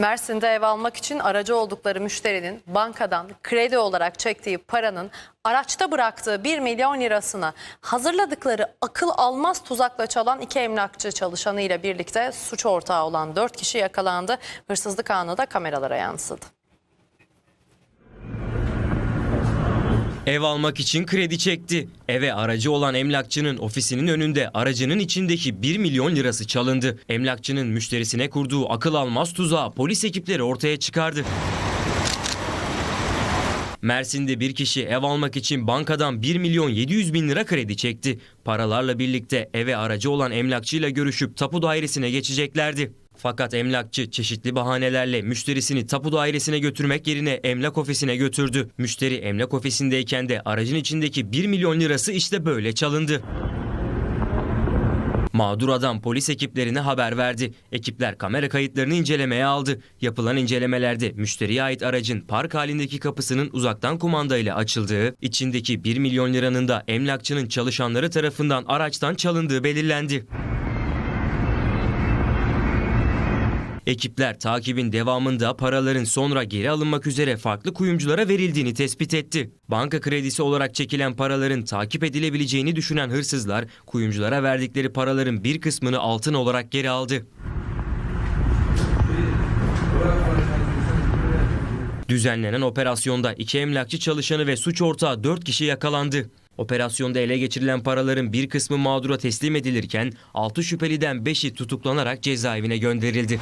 Mersin'de ev almak için aracı oldukları müşterinin bankadan kredi olarak çektiği paranın araçta bıraktığı 1 milyon lirasını hazırladıkları akıl almaz tuzakla çalan iki emlakçı çalışanıyla birlikte suç ortağı olan 4 kişi yakalandı. Hırsızlık anı da kameralara yansıdı. Ev almak için kredi çekti. Eve aracı olan emlakçının ofisinin önünde aracının içindeki 1 milyon lirası çalındı. Emlakçının müşterisine kurduğu akıl almaz tuzağı polis ekipleri ortaya çıkardı. Mersin'de bir kişi ev almak için bankadan 1 milyon 700 bin lira kredi çekti. Paralarla birlikte eve aracı olan emlakçıyla görüşüp tapu dairesine geçeceklerdi. Fakat emlakçı çeşitli bahanelerle müşterisini tapu dairesine götürmek yerine emlak ofisine götürdü. Müşteri emlak ofisindeyken de aracın içindeki 1 milyon lirası işte böyle çalındı. Mağdur adam polis ekiplerine haber verdi. Ekipler kamera kayıtlarını incelemeye aldı. Yapılan incelemelerde müşteriye ait aracın park halindeki kapısının uzaktan kumandayla açıldığı, içindeki 1 milyon liranın da emlakçının çalışanları tarafından araçtan çalındığı belirlendi. Ekipler takibin devamında paraların sonra geri alınmak üzere farklı kuyumculara verildiğini tespit etti. Banka kredisi olarak çekilen paraların takip edilebileceğini düşünen hırsızlar kuyumculara verdikleri paraların bir kısmını altın olarak geri aldı. Düzenlenen operasyonda iki emlakçı çalışanı ve suç ortağı 4 kişi yakalandı. Operasyonda ele geçirilen paraların bir kısmı mağdura teslim edilirken 6 şüpheliden 5'i tutuklanarak cezaevine gönderildi.